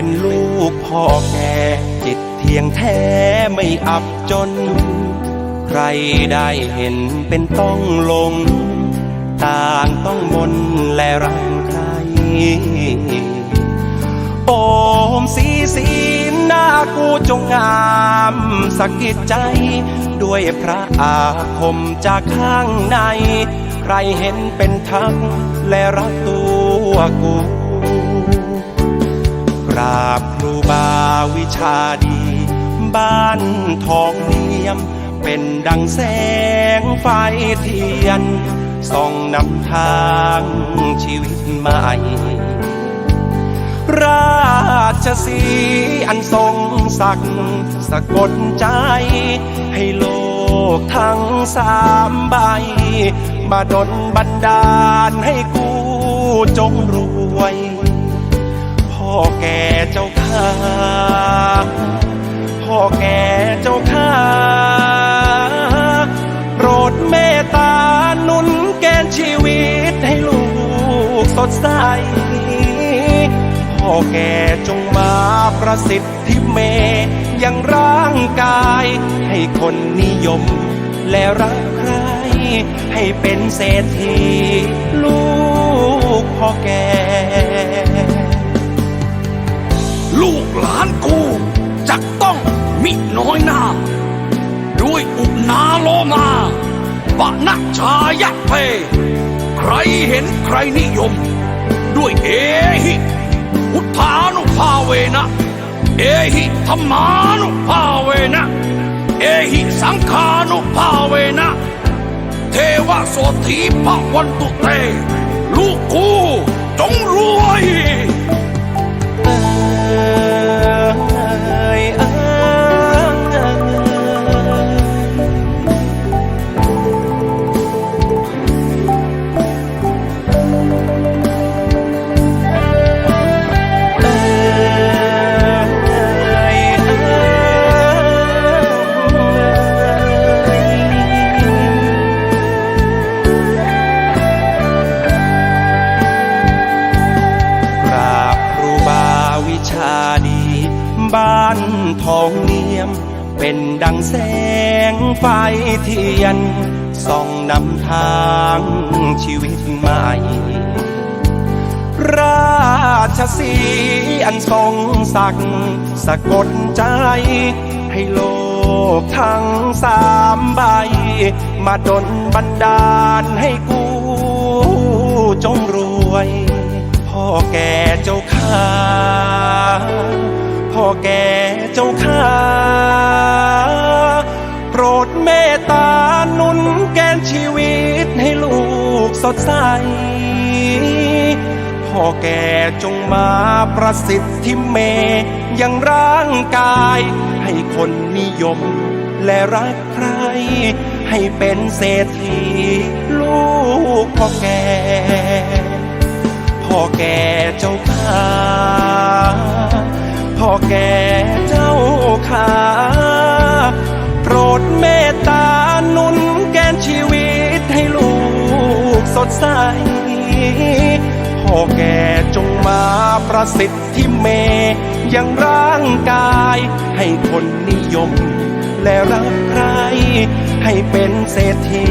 เป็นลูกพ่อแก่จิตเที่ยงแท้ไม่อับจน ใครได้เห็นเป็นต้องลง ต่างต้องมนและรังใคร โอมสีสีหน้ากูจงงามสะกิดใจ ด้วยพระอาคมจากข้างใน ใครเห็นเป็นทักและรักตัวกู ราบครูบาวิชาดี บ้านทองเนียม เป็นดังแสงไฟเทียนส่องนำทางชีวิตใหม่ ราชสีอันทรงศักดิ์สะกดใจ ให้โลกทั้งสามใบ มาดลบันดาลให้กูจงรวย แก่เจ้าข้าพ่อแก่เจ้าข้าโปรดเมตตานุนแกนชีวิตให้ลูกสดใสพ่อแก่จงมาประสิทธิเมยังร่างกาย ให้คนนิยมและรักใคร ให้เป็นเศรษฐีลูกพ่อแก่ ลูกหลานกูจะต้องมิน้อยหน้า ด้วยอุนาโลมาปะนักชายะเพ ใครเห็นใครนิยม ด้วยเอหิพุทธานุภาเวนะ เอหิธรรมานุภาเวนะ เอหิสังฆานุภาเวนะ เทวโสธีพระวันตุเต ลูกกูจงรู้ บ้านทองเนียม เป็นดังแสงไฟเทียนส่องนำทางชีวิตใหม่ ราชสีอันทรงศักดิ์สะกดใจ ให้โลกทั้งสามใบ มาดลบันดาลให้กู แก่เจ้าข้าโปรดเมตตานุนแกนชีวิตให้ลูกสดใสพ่อแก่จงมาประสิทธิเมยังร่างกาย ให้คนนิยมและรักใคร ให้เป็นเศรษฐีลูกพ่อแก่ พ่อแก่เจ้าข้า ดใส พ่อแก่จงมาประสิทธิ์เมยังร่างกาย ให้คนนิยม และรักใคร ให้เป็นเศรษฐี